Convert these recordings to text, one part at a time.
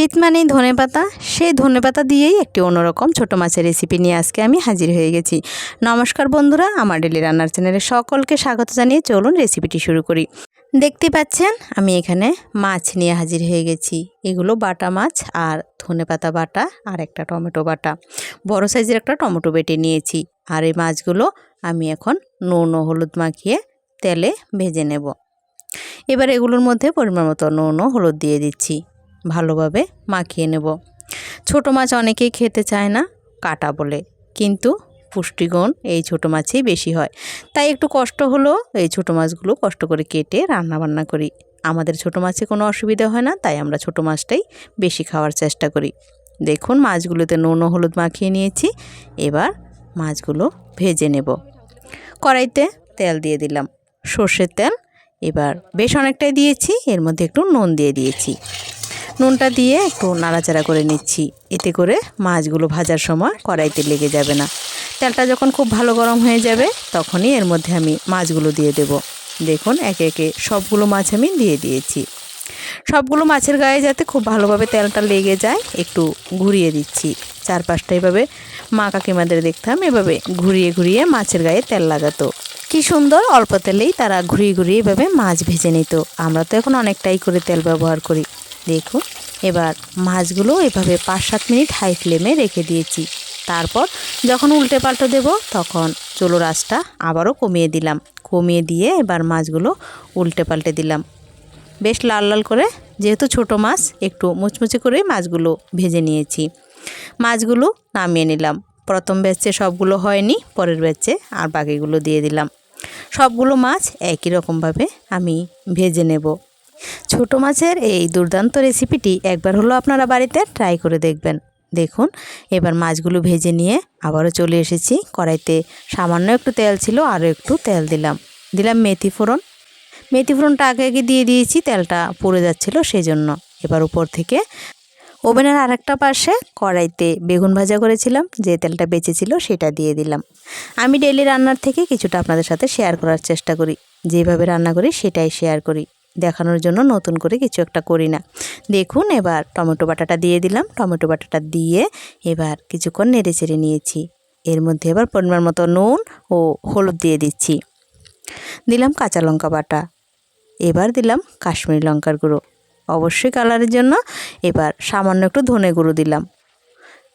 শীত মানেই ধনে পাতা। সেই ধনে পাতা দিয়েই একটি অন্যরকম ছোটো মাছের রেসিপি নিয়ে আজকে আমি হাজির হয়ে গেছি। নমস্কার বন্ধুরা, আমার ডেলি রান্নার চ্যানেলে সকলকে স্বাগত জানিয়ে চলুন রেসিপিটি শুরু করি। দেখতে পাচ্ছেন, আমি এখানে মাছ নিয়ে হাজির হয়ে গেছি। এগুলো বাটা মাছ আর ধনে পাতা বাটা আর একটা টমেটো বাটা। বড় সাইজের একটা টমেটো বেটে নিয়েছি। আর এই মাছগুলো আমি এখন নুন ও হলুদ মাখিয়ে তেলে ভেজে নেব। এবার এগুলোর মধ্যে পরিমাণ মতো নুন ও হলুদ দিয়ে দিচ্ছি। ভালোভাবে মাখিয়ে নেব। ছোট মাছ অনেকেই খেতে চায় না, কাটা বলে। কিন্তু পুষ্টিগুণ এই ছোট মাছেই বেশি হয়। তাই একটু কষ্ট হলেও এই ছোট মাছগুলো কষ্ট করে কেটে রান্না বান্না করি। আমাদের ছোট মাছে কোনো অসুবিধা হয় না, তাই আমরা ছোট মাছটাই বেশি খাওয়ার চেষ্টা করি। দেখুন, মাছগুলোতে নুন হলুদ মাখিয়ে নিয়েছি। এবার মাছগুলো ভেজে নেব। কড়াইতে তেল দিয়ে দিলাম। সর্ষের তেল। এবার বেশ অনেকটাই দিয়েছি, এর মধ্যে একটু নুন দিয়ে দিয়েছি। নুনটা দিয়ে একটু নাড়াচাড়া করে নিচ্ছি। এতে করে মাছগুলো ভাজার সময় কড়াইতে লেগে যাবে না। তেলটা যখন খুব ভালো গরম হয়ে যাবে, তখনই এর মধ্যে আমি মাছগুলো দিয়ে দেব। দেখুন, একে একে সবগুলো মাছ আমি দিয়ে দিয়েছি। সবগুলো মাছের গায়ে যাতে খুব ভালোভাবে তেলটা লেগে যায়, একটু ঘুরিয়ে দিচ্ছি। চারপাশটা এভাবে মা কাকিমাদের দেখতাম, এভাবে ঘুরিয়ে ঘুরিয়ে মাছের গায়ে তেল লাগাতো। কি সুন্দর, অল্প তেলেই তারা ঘুরিয়ে ঘুরিয়ে এভাবে মাছ ভেজে নিত। আমরা তো এখন অনেকটাই করে তেল ব্যবহার করি। দেখুন, এবার মাছগুলো এভাবে পাঁচ সাত মিনিট হাই ফ্লেমে রেখে দিয়েছি। তারপর যখন উল্টে পাল্টে দেব, তখন চুলো রাসটা আবারও কমিয়ে দিলাম। কমিয়ে দিয়ে এবার মাছগুলো উল্টে পাল্টে দিলাম। বেশ লাল লাল করে, যেহেতু ছোট মাছ, একটু মুচমুচে করে মাছগুলো ভেজে নিয়েছি। মাছগুলো নামিয়ে নিলাম। প্রথম ব্যাচে সবগুলো হয়নি, পরের ব্যাচে আর বাকিগুলো দিয়ে দিলাম। সবগুলো মাছ একই রকমভাবে আমি ভেজে নেব। ছোট মাছের এই দুর্দান্ত রেসিপিটি একবার হলো আপনারা বাড়িতে ট্রাই করে দেখবেন। দেখুন, এবার মাছগুলো ভেজে নিয়ে আবারও চলে এসেছি। কড়াইতে সামান্য একটু তেল ছিল, আরও একটু তেল দিলাম। দিলাম মেথি ফোড়ন। মেথি ফোড়নটা আগে আগে দিয়ে দিয়েছি, তেলটা পুড়ে যাচ্ছিল সেই জন্য এবার উপর থেকে ওভেনের আরেকটা পাশে কড়াইতে বেগুন ভাজা করেছিলাম, যে তেলটা বেঁচেছিল সেটা দিয়ে দিলাম। আমি ডেলি রান্নার থেকে কিছুটা আপনাদের সাথে শেয়ার করার চেষ্টা করি। যেভাবে রান্না করি সেটাই শেয়ার করি। দেখানোর জন্য নতুন করে কিছু একটা করি না। দেখুন, এবার টমেটো বাটাটা দিয়ে দিলাম। টমেটো বাটাটা দিয়ে এবার কিছুক্ষণ নেড়ে চেড়ে নিয়েছি। এর মধ্যে এবার পরিমাণ মতো নুন ও হলুদ দিয়ে দিচ্ছি। দিলাম কাঁচা লঙ্কা বাটা। এবার দিলাম কাশ্মীরি লঙ্কার গুঁড়ো। অবশ্যই কালারের জন্য। এবার সামান্য একটু ধনে গুঁড়ো দিলাম।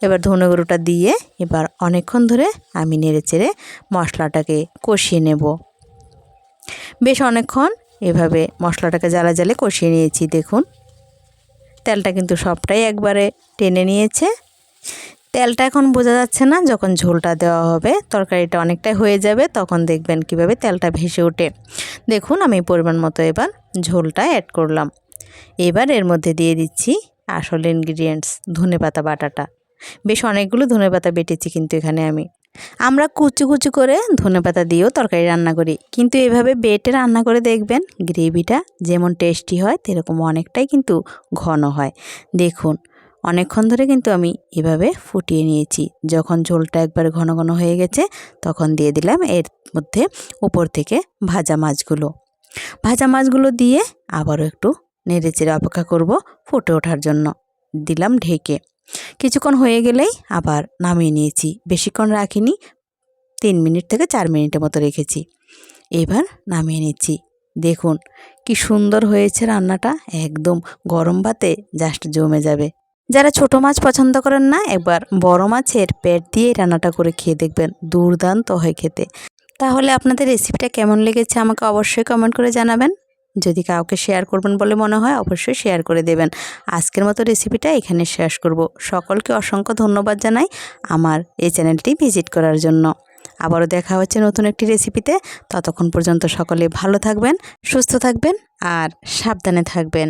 এবার ধনে গুঁড়োটা দিয়ে এবার অনেকক্ষণ ধরে আমি নেড়ে চেড়ে মশলাটাকে কষিয়ে নেব। বেশ অনেকক্ষণ এভাবে মশলাটাকে জ্বালা জালে কষিয়ে নিয়েছি, দেখুন। তেলটা কিন্তু সবটাই একবারে টেনে নিয়েছে। তেলটা এখন বোঝা যাচ্ছে না যখন ঝোলটা দেওয়া হবে, তরকারিটা অনেকটাই হয়ে যাবে, তখন দেখবেন কীভাবে তেলটা ভেসে ওঠে। দেখুন, আমি পরিমাণ মতো এবার ঝোলটা অ্যাড করলাম। এবার এর মধ্যে দিয়ে দিচ্ছি আসল ইনগ্রিডিয়েন্টস ধনে পাতা বাটাটা। বেশ অনেকগুলো ধনে পাতা বেটেছি কিন্তু এখানে আমি। আমরা কুচু কুচু করে ধনে পাতা দিয়েও তরকারি রান্না করি। কিন্তু এভাবে বেটে রান্না করে দেখবেন গ্রেভিটা যেমন টেস্টি হয় সেরকম অনেকটাই কিন্তু ঘন হয়। দেখুন, অনেকক্ষণ ধরে কিন্তু আমি এভাবে ফুটিয়ে নিয়েছি। যখন ঝোলটা একবার ঘন ঘন হয়ে গেছে, তখন দিয়ে দিলাম এর মধ্যে উপর থেকে ভাজা মাছগুলো। ভাজা মাছগুলো দিয়ে আবারও একটু নেড়ে চেড়ে অপেক্ষা করব ফুটে ওঠার জন্য। দিলাম ঢেকে। কিছুক্ষণ হয়ে গেলেই আবার নামিয়ে নিয়েছি। বেশিক্ষণ রাখিনি, তিন মিনিট থেকে চার মিনিটের মতো রেখেছি। এবার নামিয়ে নিচ্ছি। দেখুন, কি সুন্দর হয়েছে রান্নাটা। একদম গরম ভাতে জাস্ট জমে যাবে। যারা ছোট মাছ পছন্দ করেন না, একবার বড় মাছের পেট দিয়ে রান্নাটা করে খেয়ে দেখবেন দুর্দান্ত হয় খেতে। তাহলে আপনাদের রেসিপিটা কেমন লেগেছে আমাকে অবশ্যই কমেন্ট করে জানাবেন। যদি কাউকে শেয়ার করবেন বলে মনে হয়, অবশ্যই শেয়ার করে দেবেন। আজকের মতো রেসিপিটা এখানে শেষ করব। সকলকে অসংখ্য ধন্যবাদ জানাই আমার এই চ্যানেলটি ভিজিট করার জন্য। আবারও দেখা হচ্ছে নতুন একটি রেসিপিতে ততক্ষণ পর্যন্ত সকলে ভালো থাকবেন, সুস্থ থাকবেন আর সাবধানে থাকবেন।